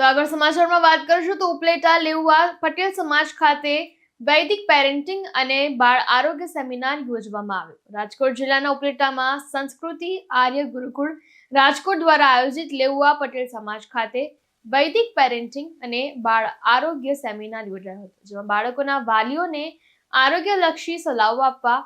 તો આગળ સમાચારમાં વાત કરીશું તો ઉપલેટા, લેઉવા, પટેલ સમાજ ખાતે વૈદિક પેરેન્ટિંગ અને બાળ આરોગ્ય સેમિનાર યોજવામાં આવ્યો. રાજકોટ જિલ્લાના ઉપલેટામાં સંસ્કૃતિ, આર્ય, ગુરુકુળ, રાજકોટ દ્વારા આયોજિત લેઉવા, પટેલ સમાજ ખાતે વૈદિક પેરેન્ટિંગ અને બાળ આરોગ્ય સેમિનાર યોજાયો હતો, જેમાં બાળકોના વાલીઓને આરોગ્યલક્ષી સલાહો આપવા,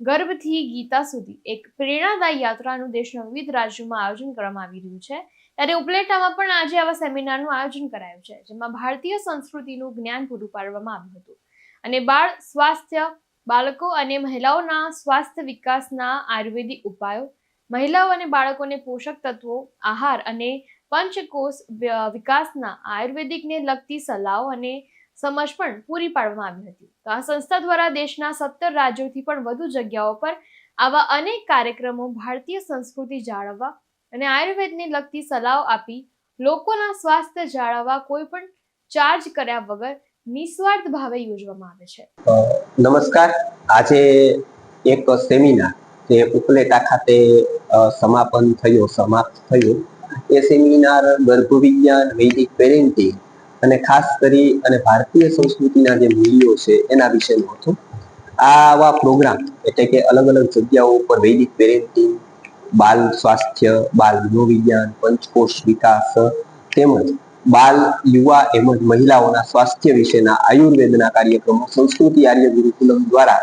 ગર્ભથી ગીતા સુધી એક પ્રેરણાદાયી યાત્રાનું દેશના વિવિધ રાજ્યોમાં આયોજન કરવામાં આવી રહ્યું છે. ત્યારે ઉપલેટામાં પણ આજે આવા સેમિનારનું આયોજન કરાયું છે, જેમાં ભારતીય સંસ્કૃતિનું જ્ઞાન પૂરું પાડવામાં આવ્યું હતું. અને બાળ સ્વાસ્થ્ય બાળકો અને મહિલાઓના સ્વાસ્થ્ય વિકાસના આયુર્વેદિક ઉપાયો, મહિલાઓ અને બાળકોને પોષક તત્વો, આહાર અને પંચકોષ વિકાસના આયુર્વેદિકને લગતી સલાહો અને સમજ પણ પૂરી પાડવામાં આવી હતી. તો આ સંસ્થા દ્વારા દેશના સત્તર રાજ્યોથી પણ વધુ જગ્યાઓ પર આવા અનેક કાર્યક્રમો ભારતીય સંસ્કૃતિ જાળવવા અને આયુર્વેદને લગતી સલાહો આપી લોકોના સ્વાસ્થ્ય જાળવવા કોઈ પણ ચાર્જ કર્યા વગર નિસ્વાર્થ ભાવે યોજવામાં આવે છે. નમસ્કાર. આજે એક સેમિનાર જે ઉપલેટા ખાતે સમાપન થયો, સમાપ્ત થયો. એ સેમિનાર ગર્ભવિજ્ઞાન, વૈદિક પેરેન્ટિંગ અને ખાસ કરી અને ભારતીય સંસ્કૃતિના જે મૂલ્યો છે એના વિશેનો હતો. આવા પ્રોગ્રામ એટલે કે અલગ અલગ જગ્યાઓ ઉપર વૈદિક પેરેન્ટિંગ બાલ સ્વાસ્થ્ય, બાલ મનોવિજ્ઞાન પંચકોષ વિકાસ તેમજ બાલ યુવા એમજ મહિલાઓના સ્વાસ્થ્ય વિશેના આયુર્વેદના કાર્યક્રમો સંસ્કૃતિ આર્ય ગુરુકુલમ દ્વારા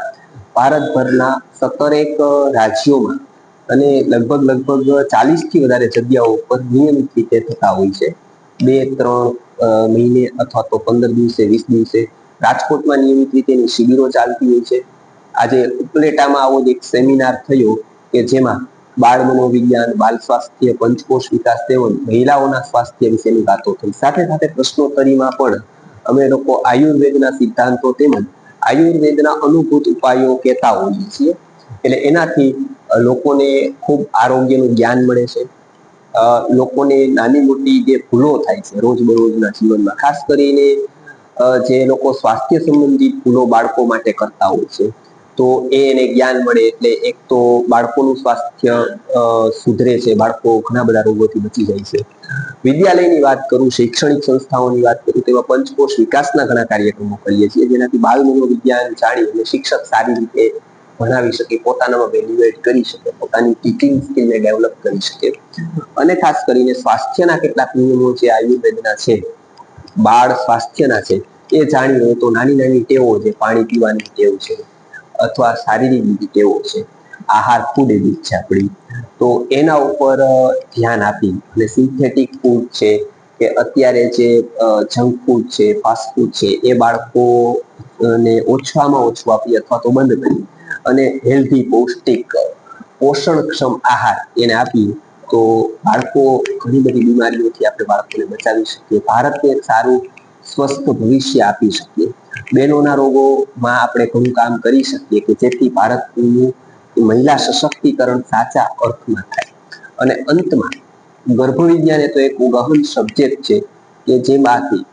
ભારતભરના સત્તરેક રાજ્યોમાં અને લગભગ લગભગ ચાલીસથી વધારે જગ્યાઓ પર નિયમિત રીતે થતા હોય છે. બે, ત્રણ મહિને અથવા તો પંદર દિવસે, વીસ દિવસે રાજકોટમાં નિયમિત રીતેની શિબિરો ચાલતી હોય છે. આજે ઉપલેટામાં આવો જ એક સેમિનાર થયો કે જેમાં બાળ મનોવિજ્ઞાન બાલ સ્વાસ્થ્ય પંચકોષ વિકાસ તેમજ મહિલાઓના સ્વાસ્થ્ય વિશેની વાતો થઈ. સાથે સાથે પ્રશ્નોત્તરીમાં પણ અમે લોકો આયુર્વેદના સિદ્ધાંતો તેમજ આયુર્વેદના અનુભૂત ઉપાયો કહેતા હોઈએ છીએ. એટલે એનાથી લોકોને ખૂબ આરોગ્યનું જ્ઞાન મળે છે. લોકોને નાની મોટી જે ભૂલો થાય છે રોજબરોજના જીવનમાં, ખાસ કરીને જે લોકો સ્વાસ્થ્ય સંબંધિત ભૂલો બાળકો માટે કરતા હોય છે તો એ એને જ્ઞાન મળે એટલે એક તો બાળકોનું સ્વાસ્થ્ય સુધરે છે. બાળકો ઘણા બધા રોગોથી બચી જાય છે. વિદ્યાલયની વાત કરું, શૈક્ષણિક સંસ્થાઓની વાત કરું તેમાં પંચકોષ વિકાસના ઘણા કાર્યક્રમો કરીએ છીએ, જેનાથી બાળ મનોવિજ્ઞાન જાણી અને શિક્ષક સારી રીતે ભણાવી શકે, પોતાનામાં વેલ્યુએટ કરી શકે, પોતાની ટીચિંગ સ્કિલને ડેવલપ કરી શકે. અને ખાસ કરીને સ્વાસ્થ્યના કેટલાક નિયમો જે આયુર્વેદના છે, બાળ સ્વાસ્થ્યના છે, એ જાણી હોય તો નાની નાની ટેવો છે, પાણી પીવાની ટેવ છે અથવા શારીરિક બીજી ટેવો છે? આહાર ફૂડ હેબિટ છે આપણી. તો એના ઉપર ધ્યાન આપી અને સિન્થેટિક ફૂડ છે કે અત્યારે જે જંક ફૂડ છે ફાસ્ટ ફૂડ છે, એ બાળકો ને ઓછામાં ઓછું આપી અથવા તો બંધ કરી અને હેલ્ધી પૌષ્ટિક, પોષણક્ષમ આહાર એને આપી તો બાળકો ઘણી બધી બીમારીઓથી આપણે બાળકોને બચાવી શકીએ. ભારતને એક સારું સ્વસ્થ ભવિષ્ય આપી શકીએ. બહેનોના રોગોમાં આપણે ઘણું કામ કરી શકીએ કે જેથી ભારતનું મહિલા સશક્તિકરણ સાચા અર્થમાં થાય. અને અંતમાં, ગર્ભવિજ્ઞાન એ તો એક ગહન સબ્જેક્ટ છે કે જેમાંથી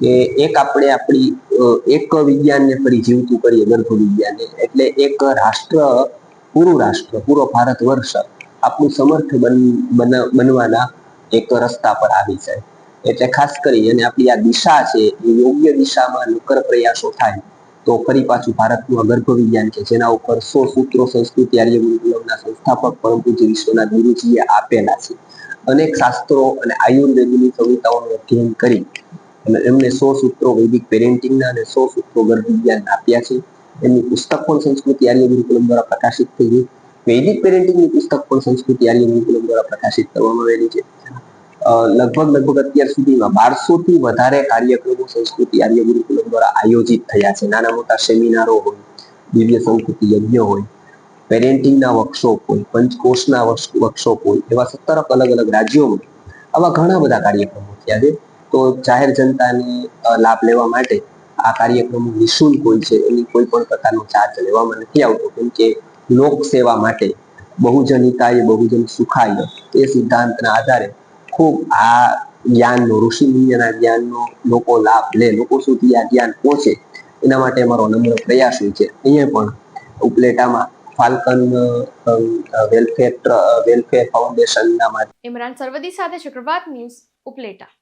કે એક આપણે આપણી એક વિજ્ઞાનને ફરી જીવતું કરીએ ગર્ભવિજ્ઞાને એટલે એક રાષ્ટ્ર, પૂરું રાષ્ટ્ર, પૂરો ભારત વર્ષ આપણું સમર્થ બન, બન- બનવાના એક રસ્તા પર આવી જાય. એટલે ખાસ કરી અને આપણી આ દિશા છે, એ યોગ્ય દિશામાં નક્કર પ્રયાસો થાય, તો ફરી પાછું ભારતનું આ વિજ્ઞાન છે, જેના ઉપર સો સૂત્રો સંસ્કૃતિ આર્ય સંસ્થાપક પરમ પૂજ્ય વિશ્વના ગુરુજીએ આપેલા છે. અનેક શાસ્ત્રો અને આયુર્વેદની કવિતાઓનું અધ્યયન કરી અને એમને સો સૂત્રો વૈદિક પેરેન્ટિંગના અને સો સૂત્રો ગર્ભ વિજ્ઞાન આપ્યા છે. એમની પુસ્તક પણ સંસ્કૃતિ આર્ય ગુરુકુલમ દ્વારા પ્રકાશિત થઈ વૈદિક પેરેન્ટિંગની પુસ્તક પણ સંસ્કૃતિ આર્ય ગુરુકુલમ દ્વારા પ્રકાશિત કરવામાં આવેલી છે. લગભગ લગભગ અત્યાર સુધીમાં બારસો થી વધારે કાર્યક્રમો સંસ્કૃતિ આર્ય ગુરુકુલમ દ્વારા આયોજિત થયા છે. નાના મોટા સેમિનારો હોય, દિવ્ય સંસ્કૃતિ યજ્ઞ હોય, પેરેન્ટિંગના વર્કશોપ હોય પંચકોષના વર્કશોપ હોય, એવા સત્તર અલગ અલગ રાજ્યોમાં આવા ઘણા બધા કાર્યક્રમો થયા છે. તો જાહેર જનતાને લાભ લેવા માટે આ કાર્યક્રમો નિઃશુલ્ક હોય છે. એની કોઈ પણ પ્રકારનો ચાર્જ લેવામાં નથી આવતો. કેમ કે લોક સેવા માટે બહુજન હિતાય બહુજન સુખાય. એ સિદ્ધાંતના આધારે ખૂબ આ જ્ઞાનનો ઋષિ મુનિના જ્ઞાનનો લોકો લાભ લે, લોકો સુધી આ જ્ઞાન પહોંચે, એના માટે અમારો નમ્ર પ્રયાસ હોય છે. અહીંયા પણ ઉપલેટામાં ફાલ્કન વેલફેર વેલફેર ફાઉન્ડેશનના માટે ઇમરાન સરવદી સાથે ચક્રવાત ન્યૂઝ ઉપલેટા.